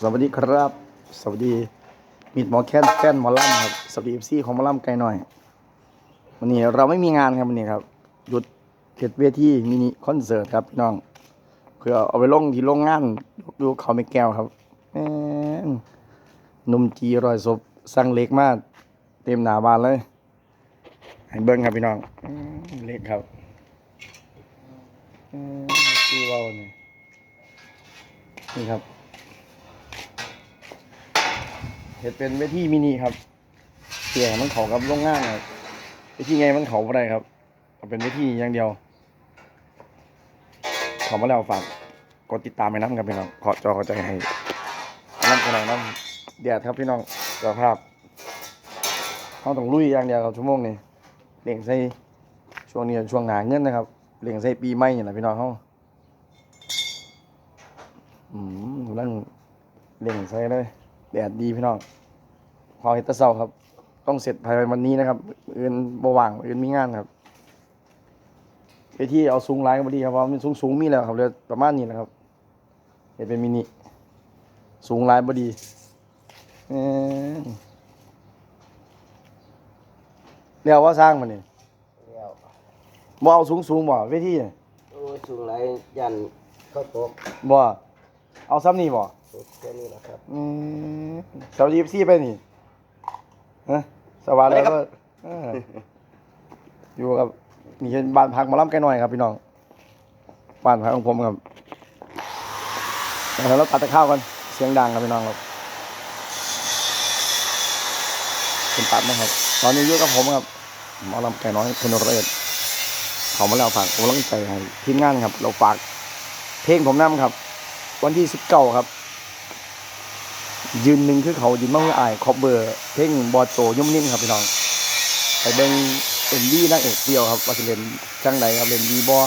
สวัสดีครับ สวัสดีมิดหมอแค้นแฟนหมอล่ำครับสวัสดีเอฟซีของหมอล่ำไกลหน่อยวันนี้เราไม่มีงานครับวันนี้ครับหยุดเก็ดเวทีมินิคอนเสิร์ตครับพี่น้องเพื่อเอาไปลงที่โรงงานดูเขาไม่แก้วครับแม่หนุ่มจีรอยศพสั่งเล็กมากเต็มหนาบานเลยให้เบิ้งครับพี่น้องเล็กครับอืมคือเว่าเนี่ยนี่ครับ เห็ดเป็นเวทีมินิครับเสียมันเขากับโรงงานครับเวทีไงมันเขาบ่ได้ครับเอาเป็นเวทีอย่างเดียวเขามาแล้วฝากกดติดตามไปน้ำกันพี่น้องขอจอขอใจให้น้ำกันหน่อยน้ำเดียดครับพี่น้องสภาพเขาต้องลุยอย่างเดียวครับชั่วโมงนี้เล่งใส่ช่วงนี้ช่วงหนาเงินนะครับเล่งใส่ปีใหม่นี่แหละพี่น้องเขาอืมนั่งเล่งใส่เลย แดดดีพี่น้องพอเฮดแตะเซาครับ ต้องเสร็จภายในวันนี้นะครับอื่นบว่างอื่นมีงานครับไปที่เอาสูงไลน์ก็พอดีครับเพราะมันสูงสูงๆมีแล้วครับเหลยประมาณนี้แหละครับเห็นเป็นมินิสูงไลน์พอดีเอ้ยเรียกว่าสร้างมันนี่แล้วบ่เอาสูงสูงๆบ่เวทีนี่โอ้ยสูงไรยันเข้าตกบ่เอาซ้ำนี่บ่ แค่นี้แหละครับอืมสวัสดีพี่ไปนี่ฮะสวัสดีครับเอออยู่กับนี่เป็นบ้านพักหมาล่ำไกลหน่อยครับพี่น้องบ้านพักของผมครับเดี๋ยวเราตัดตะข้าวกันเสียงดังครับพี่น้องครับเป็นตัดนะครับ ตอนนี้อยู่กับผมครับหมอลำไก่น้อยเพนโรเอตเขามาแล้วฝากกำลังใจให้ทีมงานครับ เราฝากเพลงผมนํครับ วันที่สิบเก้าครับ ยืนหนึ่งคือเขายืนมั่งอายคอบเบอร์ เพลงบอดโตยุ่มนิ่มครับพี่น้องไปเบิ่งเอ็มดีนักเอกเดียวครับว่าจะเล่นจังใดครับเล่นดีบอ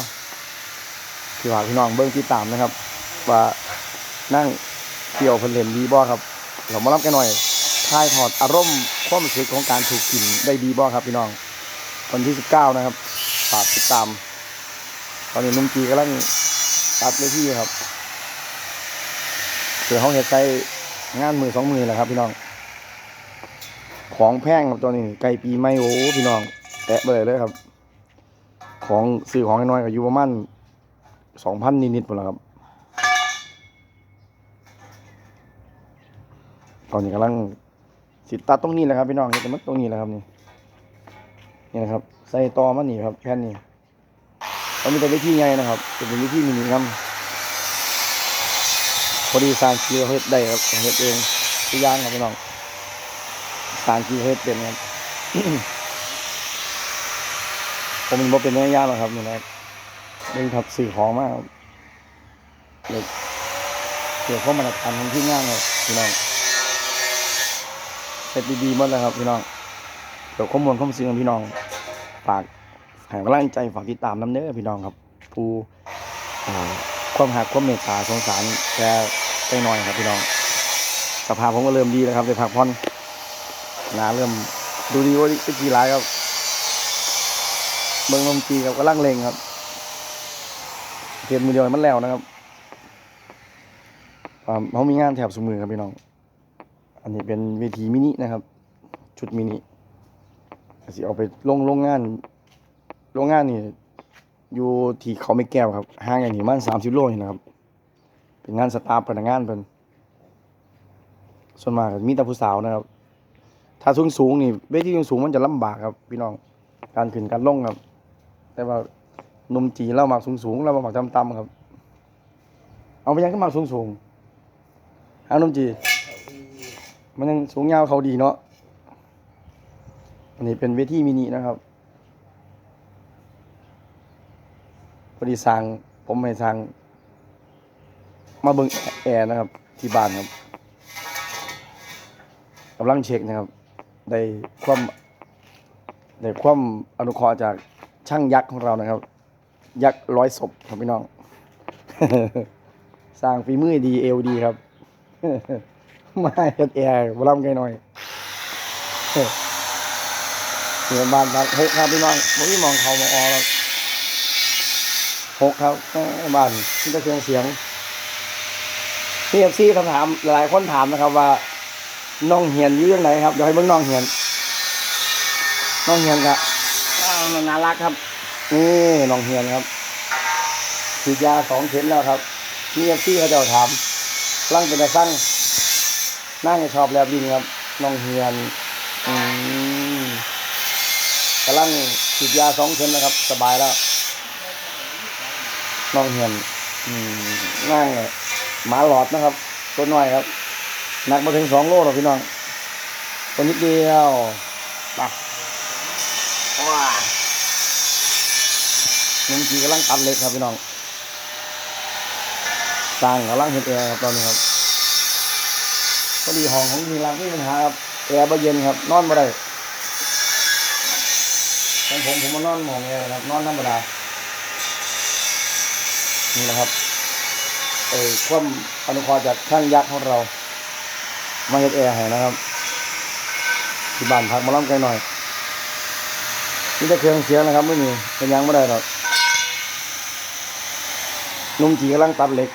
พี่ว่าพี่น้องเบิ่งติดตามนะครับ ว่านั่งเกี่ยวเพิ่นเลนดีบ่ครับ เรามารับกันหน่อยทายถอดอารมณ์ความรู้สึกของการถูกกินได้ดีบ่ครับพี่น้องวันที่ 19 นะครับฝากติดตาม ตอนนี้นุ่มจีกำลังตัดเลยที่ครับเสือห้องเห็ดใส่ งานมือสองมือแหละครับ พี่น้อง ของแพงครับตัวนี้ไก่ปีไม่โอ้พี่น้อง แตะไปเลยเลยครับ ของซื้อของน้อยๆก็อยู่ประมาณสองพันนิดๆหมดแล้วครับ ตอนนี้กำลังสิตัดตรงนี้แหละครับพี่น้องนี่จะมัดตรงนี้แหละครับนี่นี่นะครับ ใส่ตอมันนี่ครับแผ่นนี้ตอนนี้เป็นวิธีไงนะครับเป็นวิธีมินิครับ พอดีสร้างคีย์เฮ็ดได้ครับเฮ็ดเองทุกอย่างครับพี่น้องสร้างคีย์เฮ็ดเป็นครับผมมันบ่เป็นแม่ย่างหรอกครับนี่นะเรื่องทับสื่อของมากครับเลยเกี่ยวข้องมาตรฐานของที่ง่านครับพี่น้องเสร็จดีๆหมดแล้วครับพี่น้องเดี๋ยวข้อมูลข้อมูลสิ่งของพี่น้องฝากให้กำลังใจฝากติดตามน้ำเนื้อพี่น้องครับผู้อ่า ความหักความเมตตาสงสารแกไปหน่อยครับพี่น้องสภาพผมก็เริ่มดีแล้วครับได้พักผ่อนนาเริ่มดูดีว่าไปกี่หลายครับเมืองลมจีครับก็ลังเลงครับเพียนมือเดียวมันแล้วนะครับเขามีงานแถบสมือครับพี่น้อง อันนี้เป็นเวทีมินินะครับ ชุดมินิสิเอาไปลงโรงงานโรงงานนี่ อยู่ที่เขาไม่แก้วครับห่างกันนี่มันสามสิบโลนี่นะครับ เป็นงานสตาฟพนักงานเพิ่นส่วนมากมีแต่ผู้สาวนะครับ ถ้าสูงสูงนี่เวทีสูงสูงมันจะลำบากครับ พี่น้องการขึ้นการลงครับ แต่ว่านมจีเราหมักสูงสูงเราหมักต่ำๆครับ เอาไปยังก็หมักสูงสูงเอานมจี มันยังสูงยาวเขาดีเนาะอันนี้เป็นเวทีมินินะครับ พอดีสร้างผมให้สร้าง มาเบิ่งแอร์นะครับ ที่บ้านครับกำลังเช็คนะครับ ได้ความได้ความอนุเคราะห์จากช่างยักษ์ของเรานะครับ ยักษ์ร้อยศพครับพี่น้อง สร้างฝีมือดีเอวดีครับมาเฮ็ดแอร์บ่ลำไกลหน่อยเฮ้ยเหมือนบ้านพักหกครับพี่น้องบ่มีหมองเขามองออแล้ว หกครับเอ้อบ้านที่ตะเสียงเสียงพี่เอฟซีคำถามหลายคนถามนะครับ ว่าน้องเหียนอยู่ยังไงครับเดี๋ยวให้เบิ่งน้องเหียนน้องเหียนครับอ้าวน่ารักครับนี่น้องเหียนครับฉีดยาสองเข็มแล้วครับพี่เอฟซีเขาเจะถามร่างเป็นตาสั่งนั่งชอบแล้วดินครับน้องเหียนอืมกำลังฉีดยาสองเข็มนะครับ สบายแล้ว น้องเหียนนั่งเลยหมาหลอดนะครับ ตัวน้อยครับหนักมาถึงสองโลหรอกพี่น้องตัวนิดเดียวไปว้าลุงจีกำลังตัดเล็กครับพี่น้องสร้างกำลังเห็นแอร์ครับตอนนี้ครับพอดีห้องของทีรังไม่มีปัญหาครับแอร์บ่เย็นครับ นอนบ่ได้ของผมผมมานอนหมองแอร์ครับ นอนธรรมดา นี่นะครับเออความอนุเคราะห์จากช่างยักษ์ของเรา มาเฮ็ดแอร์ให้นะครับที่บ้านพักมาล่ำไกลหน่อยนี่แต่เครื่องเสียงนะครับไม่มีเป็นยังไม่ได้หรอกนุ่มจีกำลังตัดเหล็ก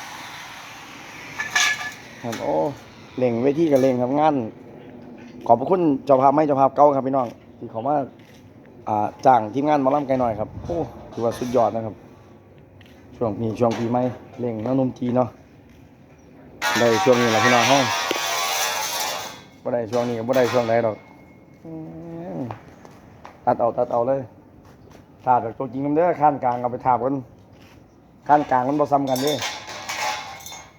ครับโอ้เล่งเวทีกับเล่งครับงานขอบพระคุณเจ้าภาพไม่เจ้าภาพเก่าครับพี่น้องที่เขามาอ่าจ้างทีมงานมาล่ำไกลหน่อยครับโอ้ถือว่าสุดยอดนะครับ ช่วงนี้ช่วงปีใหม่เร่งน้ำนมจีเนาะได้ช่วงนี้แหละพี่น้องห้องบ่ได้ช่วงนี้บ่ได้ช่วงใดดอกอืมตัดเอาตัดเอาเลยถาดจากตัวจริงกันเด้อข้านกลางเอาไปถาบกันข้านกลางมันบ่ซ้ำกันด้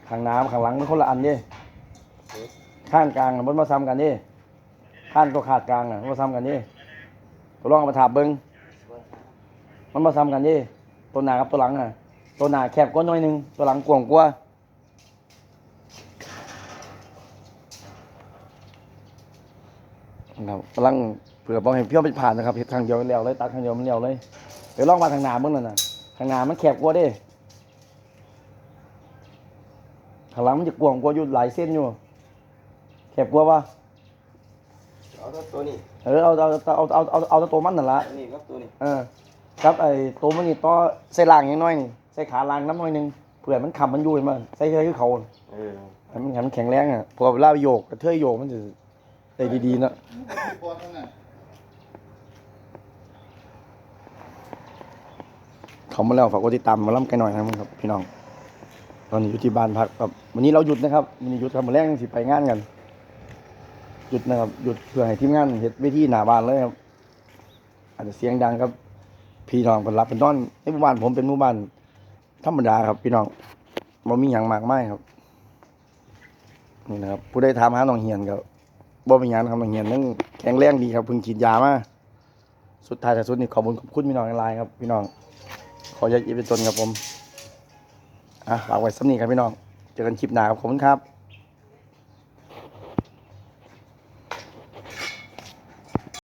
ข้างหน้าข้างหลังมันคนละอันด้ข้างกลางมันบ่ซ้ำกันด้ข้านตัวขาดกลางน่ะมันบ่ซ้ำกันด้ตัวลองเอาไปถาบเบิ่งมันบ่ซ้ำกันด้ตัวหน้ากับตัวหลังน่ะ ตัวหน้าแคบกว่าหน่อยหนึง ตัวหลังกว้างกว่าครับกำลังเผื่อบอกให้เพี่อนไปผ่านนะครับเห็ดทางเดียวแล้วเลยตัดทางเดียวมันเลี้ยวเลยเดี๋ยวลองมาทางหน้าเบิ่งนั่นน่ะทางหน้ามันแคบกว่าเด้ข้างหลังมันจะกว้างกว่าอยู่หลายเส้นอยู่แคบกว่าปะเอาตัวนี้เออเอาเอาเอาเอาเอาเอาเอาตัวมันนั่นละตัวนี้ครับตัวนี้เออครับไอ้ตัวมันนี่ต่อใส่ล่างอย่างน้อยนี่ ใส่ขาล่างน้ำน้อยหนึงเผื่อมันขำมันอยู่เห็นมั้ยใส่เฉยคือเขาเออให้มันให้มันแข็งแรงอะพอเวลาโยกกระเทยโยกมันจะได้ดีๆเนาะเขามาแล้วฝากกดติดตามมาล่ำกันหน่อยนะครับพี่น้อง ตอนนี้อยู่ที่บ้านพักครับวันนี้เราหยุดนะครับวันนี้หยุดครับมาแรงสิไปงานกัน หยุดนะครับหยุดเพื่อให้ทีมงานเฮ็ดเวทีหน้าบ้านเลยครับ อาจจะเสียงดังครับ พี่น้องเป็นรับเป็นนอนในหมู่บ้านผมเป็นหมู่บ้าน ธรรมดาครับพี่น้องบ่มีอย่างมากมายครับ นี่นะครับ ผู้ใดถามหาน้องเฮียนก็บ่มีอย่างนะครับน้องเฮียนนั่งแข็งแรงดีครับเพิ่งฉีดยามาสุดท้ายแต่สุดนี่ขอบคุณขอบคุณพี่น้องในไลน์ครับพี่น้อง ขออย่าอีเป็นตนครับผมอะฝากไว้สำนีครับพี่น้อง เจอกันคลิปหน้าครับขอบคุณครับ